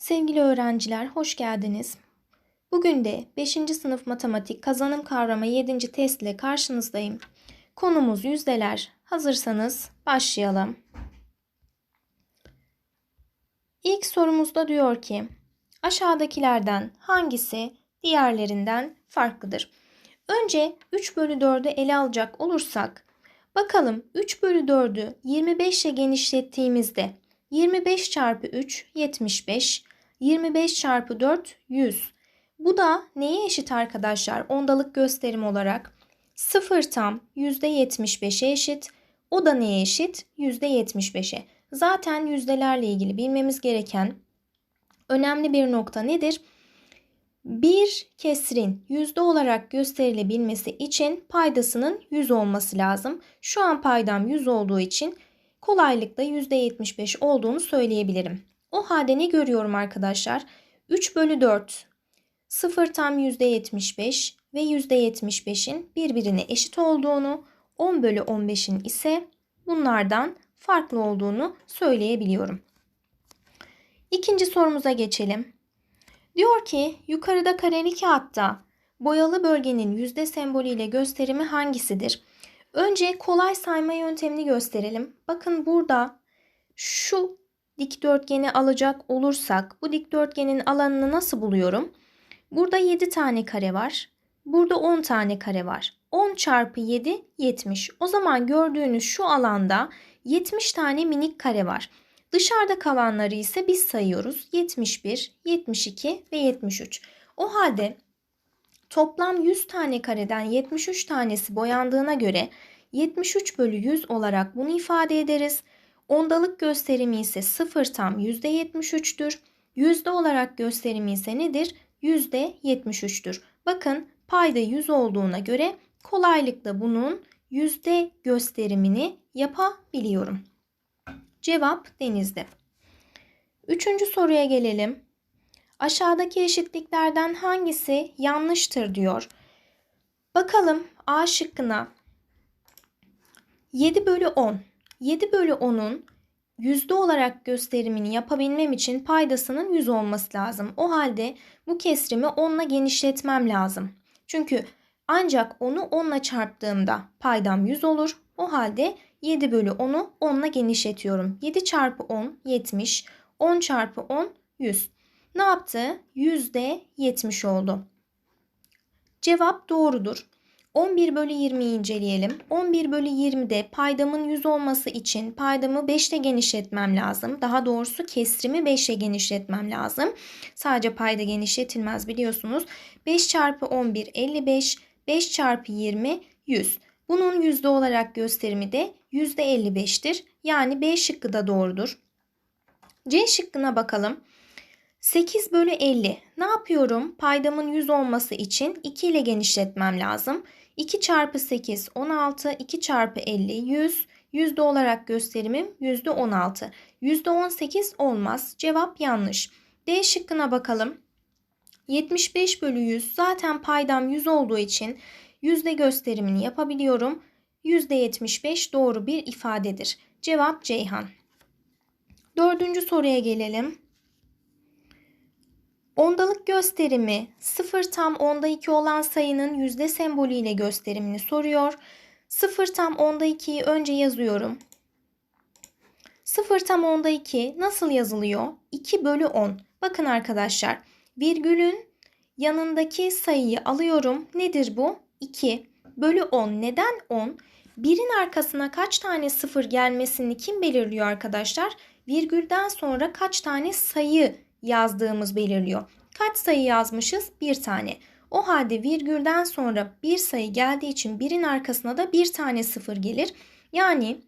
Sevgili öğrenciler, hoş geldiniz. Bugün de 5. sınıf matematik kazanım kavramı 7. test ile karşınızdayım. Konumuz yüzdeler. Hazırsanız başlayalım. İlk sorumuzda diyor ki, aşağıdakilerden hangisi diğerlerinden farklıdır? Önce 3 bölü 4'ü ele alacak olursak, bakalım 3 bölü 4'ü 25 ile genişlettiğimizde 25 çarpı 3 75, 25 çarpı 4 100. Bu da neye eşit arkadaşlar? Ondalık gösterim olarak 0 tam %75'e eşit. O da neye eşit? %75'e. Zaten yüzdelerle ilgili bilmemiz gereken önemli bir nokta nedir? Bir kesrin yüzde olarak gösterilebilmesi için paydasının 100 olması lazım. Şu an paydam 100 olduğu için kolaylıkla %75 olduğunu söyleyebilirim. O halde ne görüyorum arkadaşlar? 3 bölü 4 0 tam %75 ve %75'in birbirine eşit olduğunu 10 bölü 15'in ise bunlardan farklı olduğunu söyleyebiliyorum. İkinci sorumuza geçelim. Diyor ki yukarıda kareli kağıtta boyalı bölgenin yüzde sembolüyle gösterimi hangisidir? Önce kolay sayma yöntemini gösterelim. Bakın burada şu dikdörtgeni alacak olursak bu dikdörtgenin alanını nasıl buluyorum? Burada 7 tane kare var. Burada 10 tane kare var. 10 çarpı 7 70. O zaman gördüğünüz şu alanda 70 tane minik kare var. Dışarıda kalanları ise biz sayıyoruz. 71, 72 ve 73. O halde toplam 100 tane kareden 73 tanesi boyandığına göre 73 bölü 100 olarak bunu ifade ederiz. Ondalık gösterimi ise 0 tam %73'tür. Yüzde olarak gösterimi ise nedir? %73'tür. Bakın payda 100 olduğuna göre kolaylıkla bunun yüzde gösterimini yapabiliyorum. Cevap denizde. Üçüncü soruya gelelim. Aşağıdaki eşitliklerden hangisi yanlıştır diyor. Bakalım A şıkkına 7 bölü 10. 7 bölü 10'un yüzde olarak gösterimini yapabilmem için paydasının 100 olması lazım. O halde bu kesrimi 10 ile genişletmem lazım. Çünkü ancak onu 10 ile çarptığımda paydam 100 olur. O halde 7 bölü 10'u 10 ile genişletiyorum. 7 çarpı 10 70. 10 çarpı 10 100. Ne yaptı? Yüzde 70 oldu. Cevap doğrudur. 11 bölü 20'yi inceleyelim. 11 bölü 20'de paydamın 100 olması için paydamı 5 ile genişletmem lazım. Daha doğrusu kesrimi 5 ile genişletmem lazım. Sadece payda genişletilmez biliyorsunuz. 5 çarpı 11 55, 5 çarpı 20 100. Bunun yüzde olarak gösterimi de yüzde 55'tir. Yani B şıkkı da doğrudur. C şıkkına bakalım. 8 bölü 50. Ne yapıyorum? Paydamın 100 olması için 2 ile genişletmem lazım. 2 çarpı 8 16, 2 çarpı 50 100. Yüzde olarak gösterimim yüzde 16. Yüzde 18 olmaz. Cevap yanlış. D şıkkına bakalım. 75 bölü 100 zaten paydam 100 olduğu için yüzde gösterimini yapabiliyorum. Yüzde 75 doğru bir ifadedir. Cevap Ceyhan. Dördüncü soruya gelelim. Ondalık gösterimi 0 tam onda 2 olan sayının yüzde sembolüyle gösterimini soruyor. 0 tam onda 2'yi önce yazıyorum. 0 tam onda 2 nasıl yazılıyor? 2 bölü 10. Bakın arkadaşlar virgülün yanındaki sayıyı alıyorum. Nedir bu? 2 bölü 10. Neden 10? Birin arkasına kaç tane sıfır gelmesini kim belirliyor arkadaşlar? Virgülden sonra kaç tane sayı yazdığımız belirliyor. Kaç sayı yazmışız? Bir tane. O halde virgülden sonra bir sayı geldiği için birin arkasına da bir tane sıfır gelir. Yani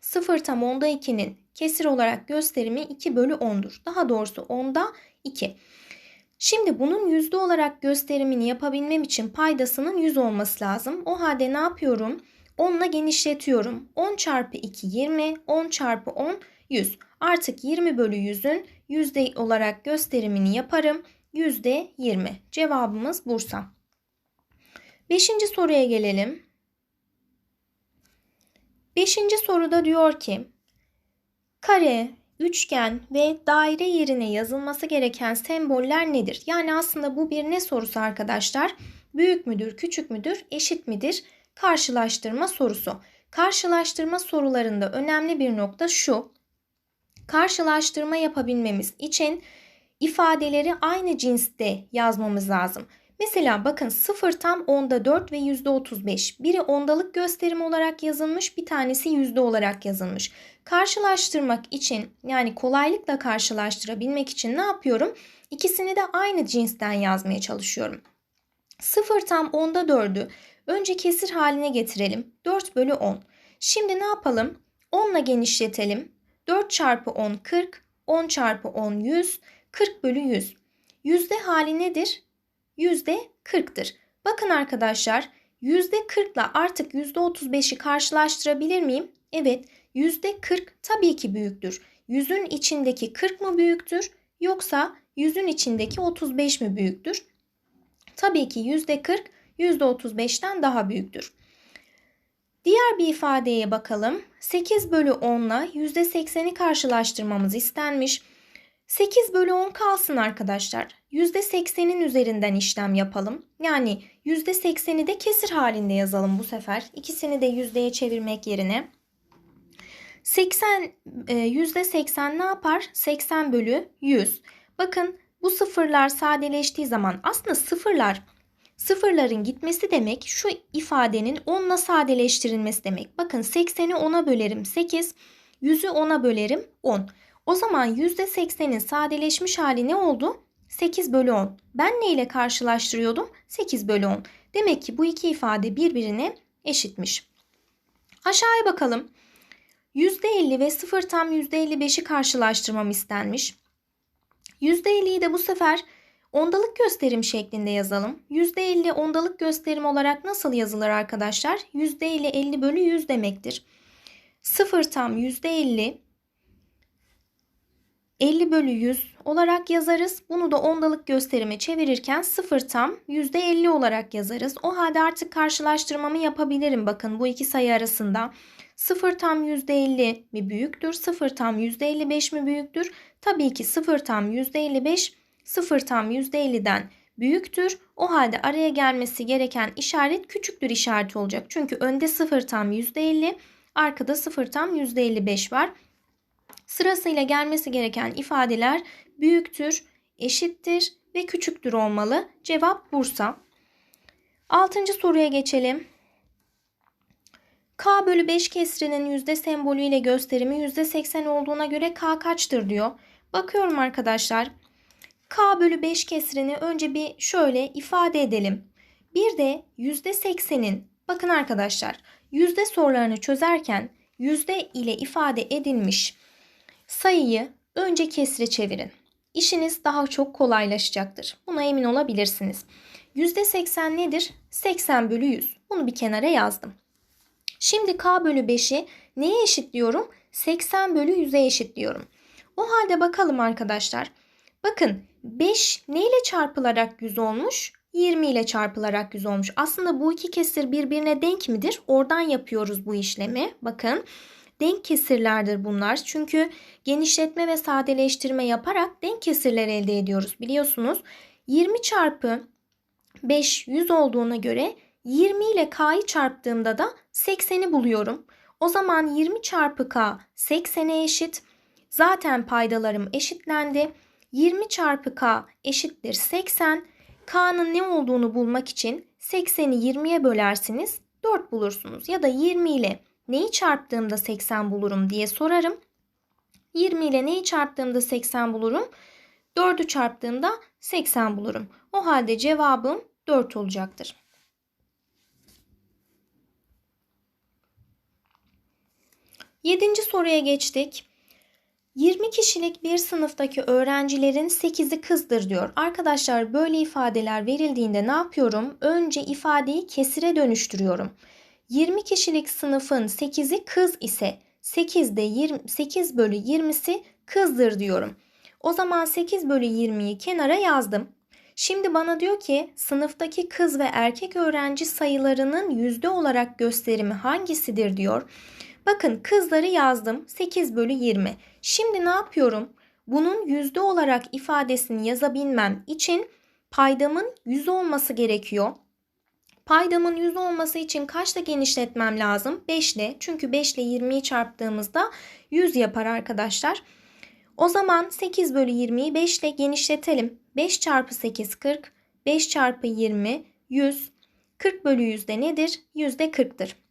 0 tam onda 2'nin kesir olarak gösterimi 2 bölü 10'dur. Daha doğrusu onda 2. Şimdi bunun yüzde olarak gösterimini yapabilmem için paydasının 100 olması lazım. O halde ne yapıyorum? 10 ile genişletiyorum. 10 çarpı 2 20, 10 çarpı 10 100. Artık 20 bölü 100'ün yüzde olarak gösterimini yaparım. Yüzde 20. Cevabımız Bursa. Beşinci soruya gelelim. Beşinci soruda diyor ki kare üçgen ve daire yerine yazılması gereken semboller nedir? Yani aslında bu bir ne sorusu arkadaşlar? Büyük müdür, küçük müdür, eşit midir? Karşılaştırma sorusu. Karşılaştırma sorularında önemli bir nokta şu. Karşılaştırma yapabilmemiz için ifadeleri aynı cinste yazmamız lazım. Mesela bakın 0 tam onda 4 ve yüzde 35. Biri ondalık gösterim olarak yazılmış, bir tanesi yüzde olarak yazılmış. Karşılaştırmak için yani kolaylıkla karşılaştırabilmek için ne yapıyorum? İkisini de aynı cinsten yazmaya çalışıyorum. 0 tam onda 4'ü önce kesir haline getirelim. 4 bölü 10. Şimdi ne yapalım? 10 ile genişletelim. 4 çarpı 10 40, 10 çarpı 10 100, 40 bölü 100. Yüzde hali nedir? yüzde 40'tır. Bakın arkadaşlar yüzde 40 ile artık yüzde 35'i karşılaştırabilir miyim? Evet yüzde 40 tabii ki büyüktür. Yüzün içindeki 40 mı büyüktür yoksa yüzün içindeki 35 mi büyüktür? Tabii ki yüzde 40 yüzde 35'ten daha büyüktür. Diğer bir ifadeye bakalım. 8 bölü 10 ile yüzde 80'i karşılaştırmamız istenmiş. 8 bölü 10 kalsın arkadaşlar. %80'in üzerinden işlem yapalım. Yani %80'i de kesir halinde yazalım bu sefer. İkisini de yüzdeye çevirmek yerine. 80 %80 e, ne yapar? 80 bölü 100. Bakın bu sıfırlar sadeleştiği zaman aslında sıfırlar sıfırların gitmesi demek şu ifadenin 10 ile sadeleştirilmesi demek. Bakın 80'i 10'a bölerim 8, 100'ü 10'a bölerim 10. O zaman %80'in sadeleşmiş hali ne oldu? 8 bölü 10. Ben ne ile karşılaştırıyordum? 8 bölü 10. Demek ki bu iki ifade birbirine eşitmiş. Aşağıya bakalım. %50 ve 0 tam %55'i karşılaştırmam istenmiş. %50'yi de bu sefer ondalık gösterim şeklinde yazalım. %50 ondalık gösterim olarak nasıl yazılır arkadaşlar? %50 50 bölü 100 demektir. 0 tam %50 50 bölü 100 olarak yazarız. Bunu da ondalık gösterime çevirirken 0 tam %50 olarak yazarız. O halde artık karşılaştırmamı yapabilirim. Bakın bu iki sayı arasında 0 tam %50 mi büyüktür? 0 tam %55 mi büyüktür? Tabii ki 0 tam %55 0 tam %50'den büyüktür. O halde araya gelmesi gereken işaret küçüktür işareti olacak. Çünkü önde 0 tam %50, arkada 0 tam %55 var. Sırasıyla gelmesi gereken ifadeler büyüktür, eşittir ve küçüktür olmalı. Cevap Bursa. Altıncı soruya geçelim. K bölü 5 kesrinin yüzde sembolüyle gösterimi yüzde 80 olduğuna göre K kaçtır diyor. Bakıyorum arkadaşlar. K bölü 5 kesrini önce bir şöyle ifade edelim. Bir de yüzde 80'in bakın arkadaşlar yüzde sorularını çözerken yüzde ile ifade edilmiş sayıyı önce kesre çevirin. İşiniz daha çok kolaylaşacaktır. Buna emin olabilirsiniz. %80 nedir? 80 bölü 100. Bunu bir kenara yazdım. Şimdi k bölü 5'i neye eşitliyorum? 80 bölü 100'e eşitliyorum. O halde bakalım arkadaşlar. Bakın 5 neyle çarpılarak 100 olmuş? 20 ile çarpılarak 100 olmuş. Aslında bu iki kesir birbirine denk midir? Oradan yapıyoruz bu işlemi. Bakın denk kesirlerdir bunlar. Çünkü genişletme ve sadeleştirme yaparak denk kesirler elde ediyoruz biliyorsunuz. 20 çarpı 5 100 olduğuna göre 20 ile k'yı çarptığımda da 80'i buluyorum. O zaman 20 çarpı k 80'e eşit. Zaten paydalarım eşitlendi. 20 çarpı k eşittir 80. K'nın ne olduğunu bulmak için 80'i 20'ye bölersiniz 4 bulursunuz. Ya da 20 ile neyi çarptığımda 80 bulurum diye sorarım. 20 ile neyi çarptığımda 80 bulurum? 4'ü çarptığımda 80 bulurum. O halde cevabım 4 olacaktır. Yedinci soruya geçtik. 20 kişilik bir sınıftaki öğrencilerin 8'i kızdır diyor. Arkadaşlar böyle ifadeler verildiğinde ne yapıyorum? Önce ifadeyi kesire dönüştürüyorum. 20 kişilik sınıfın 8'i kız ise 8'de 20, 8 bölü 20'si kızdır diyorum. O zaman 8 bölü 20'yi kenara yazdım. Şimdi bana diyor ki sınıftaki kız ve erkek öğrenci sayılarının yüzde olarak gösterimi hangisidir diyor. Bakın kızları yazdım 8 bölü 20. Şimdi ne yapıyorum? Bunun yüzde olarak ifadesini yazabilmem için paydamın 100 olması gerekiyor. Paydamın 100 olması için kaçla genişletmem lazım? 5 ile. Çünkü 5 ile 20'yi çarptığımızda 100 yapar arkadaşlar. O zaman 8 bölü 20'yi 5 ile genişletelim. 5 çarpı 8 40. 5 çarpı 20 100. 40 bölü 100 de nedir? Yüzde 40'tır.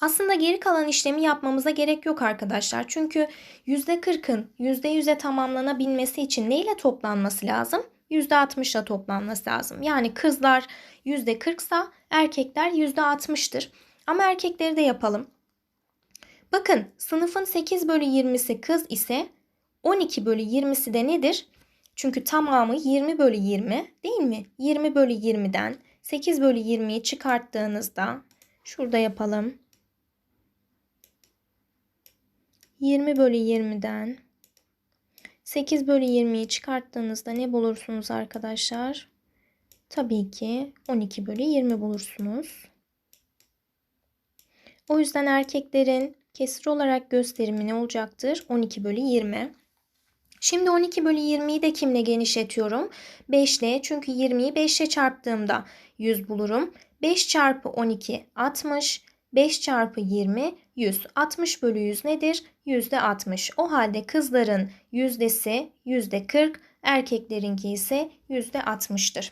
Aslında geri kalan işlemi yapmamıza gerek yok arkadaşlar. Çünkü %40'ın %100'e tamamlanabilmesi için ne ile toplanması lazım? %60 ile toplanması lazım. Yani kızlar %40 sa erkekler %60'tır. Ama erkekleri de yapalım. Bakın sınıfın 8 bölü 20'si kız ise 12 bölü 20'si de nedir? Çünkü tamamı 20 bölü 20 değil mi? 20 bölü 20'den 8 bölü 20'yi çıkarttığınızda şurada yapalım. 20 bölü 20'den 8 bölü 20'yi çıkarttığınızda ne bulursunuz arkadaşlar? Tabii ki 12 bölü 20 bulursunuz. O yüzden erkeklerin kesir olarak gösterimi ne olacaktır? 12 bölü 20. Şimdi 12 bölü 20'yi de kimle genişletiyorum? 5 ile çünkü 20'yi 5 ile çarptığımda 100 bulurum. 5 çarpı 12 60. 5 çarpı 20 100. 60 bölü 100 nedir? Yüzde 60. O halde kızların yüzdesi yüzde 40, erkeklerinki ise yüzde 60'tır.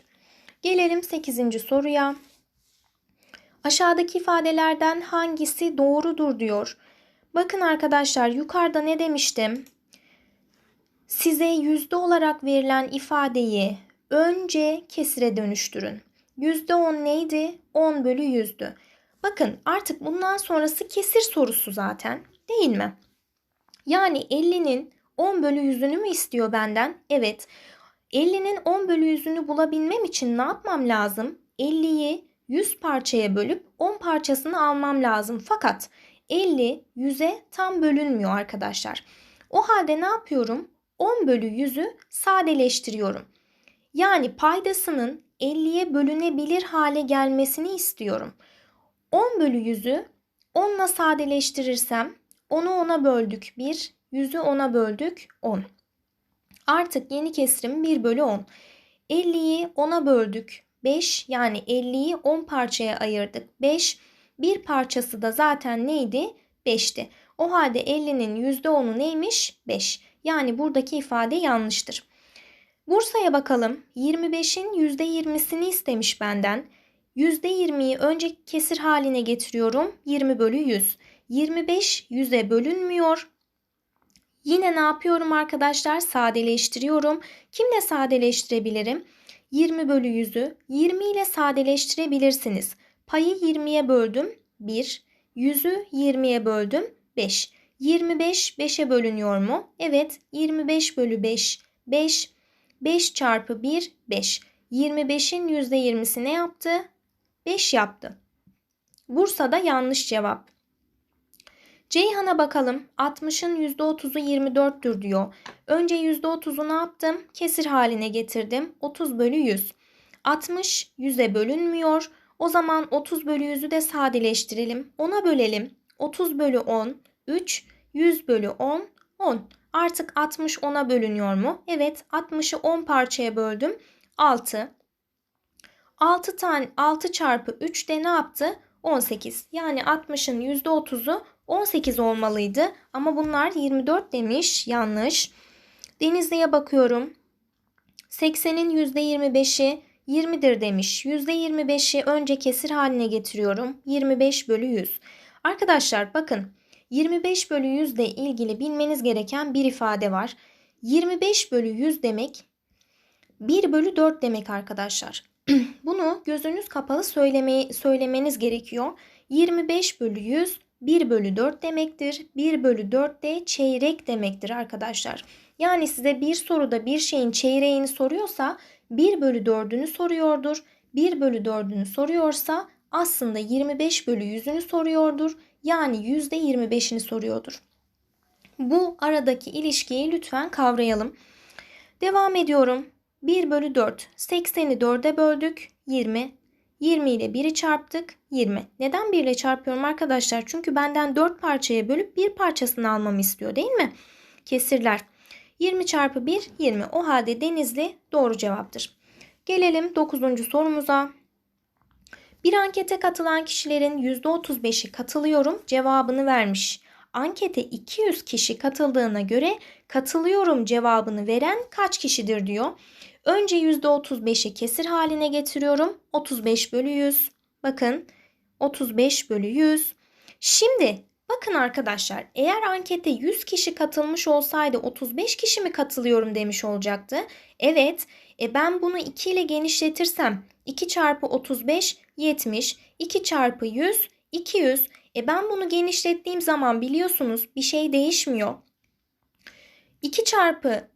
Gelelim 8. soruya. Aşağıdaki ifadelerden hangisi doğrudur diyor. Bakın arkadaşlar yukarıda ne demiştim? Size yüzde olarak verilen ifadeyi önce kesire dönüştürün. Yüzde 10 neydi? 10 bölü yüzdü. Bakın artık bundan sonrası kesir sorusu zaten değil mi? Yani 50'nin 10 bölü yüzünü mü istiyor benden? Evet. 50'nin 10 bölü yüzünü bulabilmem için ne yapmam lazım? 50'yi 100 parçaya bölüp 10 parçasını almam lazım. Fakat 50 100'e tam bölünmüyor arkadaşlar. O halde ne yapıyorum? 10 bölü 100'ü sadeleştiriyorum. Yani paydasının 50'ye bölünebilir hale gelmesini istiyorum. 10 bölü 100'ü 10 ile sadeleştirirsem 10'u 10'a böldük 1, 100'ü 10'a böldük 10. Artık yeni kesirim 1 bölü 10. 50'yi 10'a böldük 5 yani 50'yi 10 parçaya ayırdık 5. Bir parçası da zaten neydi? 5'ti. O halde 50'nin %10'u neymiş? 5. Yani buradaki ifade yanlıştır. Bursa'ya bakalım. 25'in %20'sini istemiş benden. %20'yi önce kesir haline getiriyorum. 20 bölü 100. 25 100'e bölünmüyor. Yine ne yapıyorum arkadaşlar? Sadeleştiriyorum. Kimle sadeleştirebilirim? 20 bölü 100'ü 20 ile sadeleştirebilirsiniz. Payı 20'ye böldüm 1. 100'ü 20'ye böldüm 5. 25 5'e bölünüyor mu? Evet 25 bölü 5 5. 5 çarpı 1 5. 25'in %20'si ne yaptı? 5 yaptı. Bursa'da yanlış cevap. Ceyhan'a bakalım. 60'ın %30'u 24'tür diyor. Önce %30'u ne yaptım? Kesir haline getirdim. 30 bölü 100. 60 100'e bölünmüyor. O zaman 30 bölü 100'ü de sadeleştirelim. 10'a bölelim. 30 bölü 10 3. 100 bölü 10 10. Artık 60 10'a bölünüyor mu? Evet 60'ı 10 parçaya böldüm. 6. 6 tane 6 çarpı 3 de ne yaptı? 18. Yani 60'ın %30'u 18 olmalıydı ama bunlar 24 demiş. Yanlış. Denizli'ye bakıyorum. 80'in %25'i 20'dir demiş. %25'i önce kesir haline getiriyorum. 25 bölü 100. Arkadaşlar bakın 25 bölü 100 ile ilgili bilmeniz gereken bir ifade var. 25 bölü 100 demek 1 bölü 4 demek arkadaşlar. Bunu gözünüz kapalı söylemeyi, söylemeniz gerekiyor. 25 bölü 100 1 bölü 4 demektir. 1 bölü 4 de çeyrek demektir arkadaşlar. Yani size bir soruda bir şeyin çeyreğini soruyorsa 1 bölü 4'ünü soruyordur. 1 bölü 4'ünü soruyorsa aslında 25 bölü 100'ünü soruyordur. Yani %25'ini soruyordur. Bu aradaki ilişkiyi lütfen kavrayalım. Devam ediyorum. 1 bölü 4. 80'i 4'e böldük. 20. 20 ile 1'i çarptık 20. Neden 1 ile çarpıyorum arkadaşlar? Çünkü benden 4 parçaya bölüp bir parçasını almamı istiyor değil mi? Kesirler. 20 çarpı 1 20. O halde Denizli doğru cevaptır. Gelelim 9. sorumuza. Bir ankete katılan kişilerin %35'i katılıyorum cevabını vermiş. Ankete 200 kişi katıldığına göre katılıyorum cevabını veren kaç kişidir diyor. Önce %35'i kesir haline getiriyorum. 35 bölü 100. Bakın 35 bölü 100. Şimdi bakın arkadaşlar eğer ankete 100 kişi katılmış olsaydı 35 kişi mi katılıyorum demiş olacaktı. Evet e ben bunu 2 ile genişletirsem 2 çarpı 35 70 2 çarpı 100 200 e ben bunu genişlettiğim zaman biliyorsunuz bir şey değişmiyor. 2 çarpı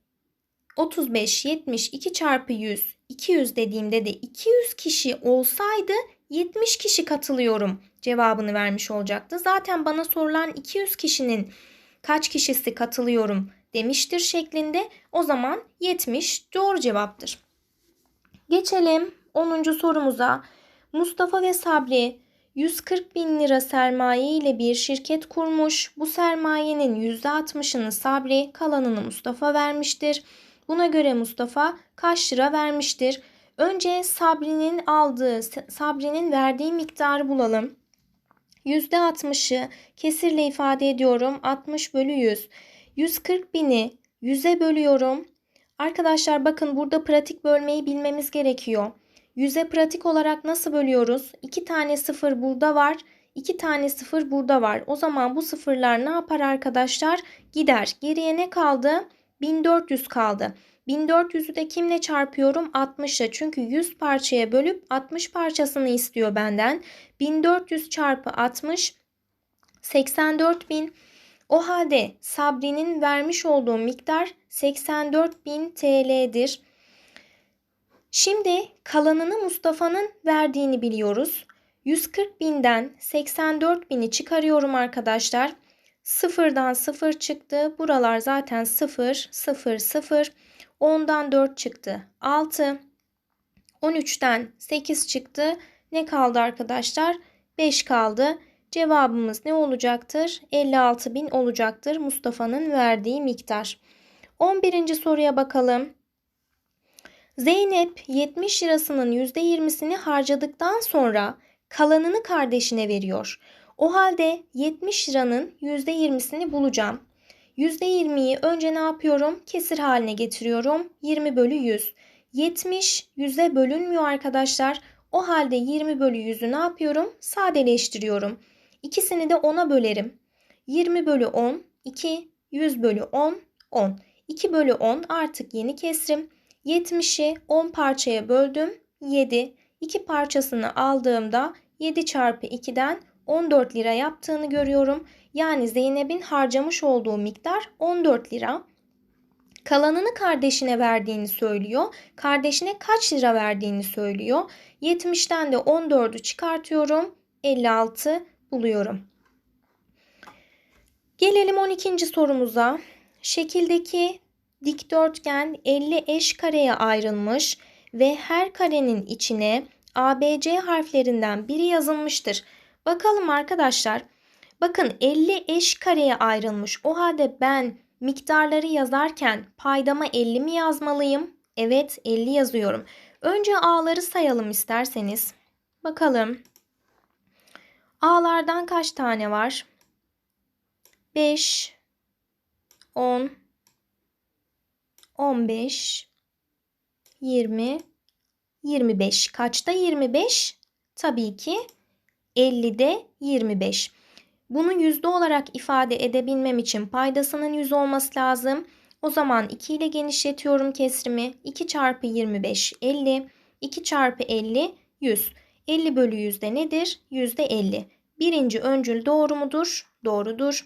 35, 70, 2 çarpı 100, 200 dediğimde de 200 kişi olsaydı 70 kişi katılıyorum cevabını vermiş olacaktı. Zaten bana sorulan 200 kişinin kaç kişisi katılıyorum demiştir şeklinde o zaman 70 doğru cevaptır. Geçelim 10. sorumuza. Mustafa ve Sabri 140 bin lira sermaye ile bir şirket kurmuş. Bu sermayenin %60'ını Sabri, kalanını Mustafa vermiştir. Buna göre Mustafa kaç lira vermiştir? Önce Sabri'nin aldığı, Sabri'nin verdiği miktarı bulalım. %60'ı kesirle ifade ediyorum. 60 bölü 100. 140 bini 100'e bölüyorum. Arkadaşlar bakın burada pratik bölmeyi bilmemiz gerekiyor. 100'e pratik olarak nasıl bölüyoruz? 2 tane sıfır burada var. 2 tane sıfır burada var. O zaman bu sıfırlar ne yapar arkadaşlar? Gider. Geriye ne kaldı? 1400 kaldı. 1400'ü de kimle çarpıyorum? 60 ile. Çünkü 100 parçaya bölüp 60 parçasını istiyor benden. 1400 çarpı 60 84.000. O halde Sabri'nin vermiş olduğu miktar 84.000 TL'dir. Şimdi kalanını Mustafa'nın verdiğini biliyoruz. 140 binden 84 bini çıkarıyorum arkadaşlar. Sıfırdan sıfır çıktı. Buralar zaten sıfır, sıfır, sıfır. 10'dan 4 çıktı. 6. 13'ten 8 çıktı. Ne kaldı arkadaşlar? 5 kaldı. Cevabımız ne olacaktır? 56 bin olacaktır Mustafa'nın verdiği miktar. 11. soruya bakalım. Zeynep 70 lirasının %20'sini harcadıktan sonra kalanını kardeşine veriyor. O halde 70 liranın %20'sini bulacağım. %20'yi önce ne yapıyorum? Kesir haline getiriyorum. 20 bölü 100. 70 100'e bölünmüyor arkadaşlar. O halde 20 bölü 100'ü ne yapıyorum? Sadeleştiriyorum. İkisini de 10'a bölerim. 20 bölü 10, 2, 100 bölü 10, 10. 2 bölü 10 artık yeni kesrim. 70'i 10 parçaya böldüm. 7. 2 parçasını aldığımda 7 çarpı 2'den 14 lira yaptığını görüyorum. Yani Zeynep'in harcamış olduğu miktar 14 lira. Kalanını kardeşine verdiğini söylüyor. Kardeşine kaç lira verdiğini söylüyor. 70'ten de 14'ü çıkartıyorum. 56 buluyorum. Gelelim 12. sorumuza. Şekildeki dikdörtgen 50 eş kareye ayrılmış ve her karenin içine ABC harflerinden biri yazılmıştır. Bakalım arkadaşlar. Bakın 50 eş kareye ayrılmış. O halde ben miktarları yazarken paydama 50 mi yazmalıyım? Evet 50 yazıyorum. Önce A'ları sayalım isterseniz. Bakalım. A'lardan kaç tane var? 5 10 15 20 25. Kaçta 25? Tabii ki 50'de 25. Bunu yüzde olarak ifade edebilmem için paydasının 100 olması lazım. O zaman 2 ile genişletiyorum kesrimi. 2 çarpı 25 50. 2 çarpı 50 100. 50 bölü yüzde nedir? Yüzde 50. Birinci öncül doğru mudur? Doğrudur.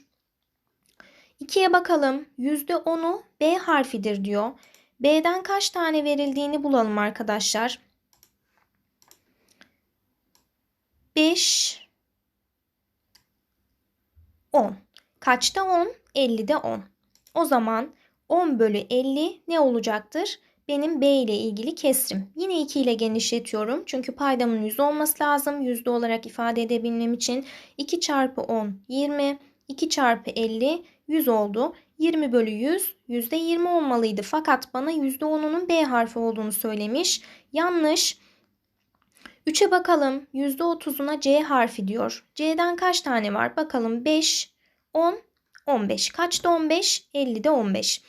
2'ye bakalım. Yüzde 10'u B harfidir diyor. B'den kaç tane verildiğini bulalım arkadaşlar. 5 10. Kaçta 10? 50'de 10. O zaman 10 bölü 50 ne olacaktır? benim B ile ilgili kesrim. Yine 2 ile genişletiyorum. Çünkü paydamın 100 olması lazım. Yüzde olarak ifade edebilmem için 2 çarpı 10 20. 2 çarpı 50 100 oldu. 20 bölü 100 yüzde 20 olmalıydı. Fakat bana yüzde 10'unun B harfi olduğunu söylemiş. Yanlış. 3'e bakalım. Yüzde 30'una C harfi diyor. C'den kaç tane var? Bakalım 5, 10, 15. Kaçta 15? 50'de 15.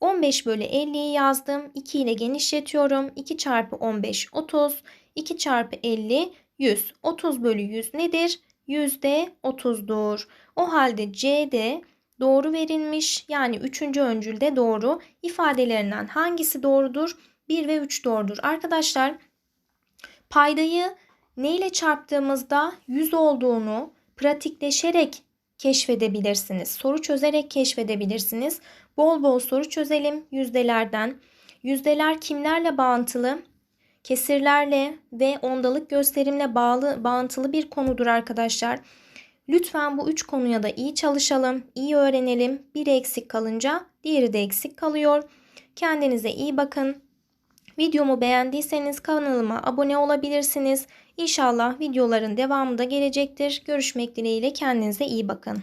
15 bölü 50'yi yazdım. 2 ile genişletiyorum. 2 çarpı 15 30. 2 çarpı 50 100. 30 bölü 100 nedir? Yüzde 30'dur. O halde C'de doğru verilmiş. Yani 3. öncülde doğru. İfadelerinden hangisi doğrudur? 1 ve 3 doğrudur. Arkadaşlar paydayı ne ile çarptığımızda 100 olduğunu pratikleşerek keşfedebilirsiniz. Soru çözerek keşfedebilirsiniz. Bol bol soru çözelim yüzdelerden. Yüzdeler kimlerle bağıntılı? Kesirlerle ve ondalık gösterimle bağlı bağıntılı bir konudur arkadaşlar. Lütfen bu üç konuya da iyi çalışalım, iyi öğrenelim. Biri eksik kalınca diğeri de eksik kalıyor. Kendinize iyi bakın. Videomu beğendiyseniz kanalıma abone olabilirsiniz. İnşallah videoların devamı da gelecektir. Görüşmek dileğiyle kendinize iyi bakın.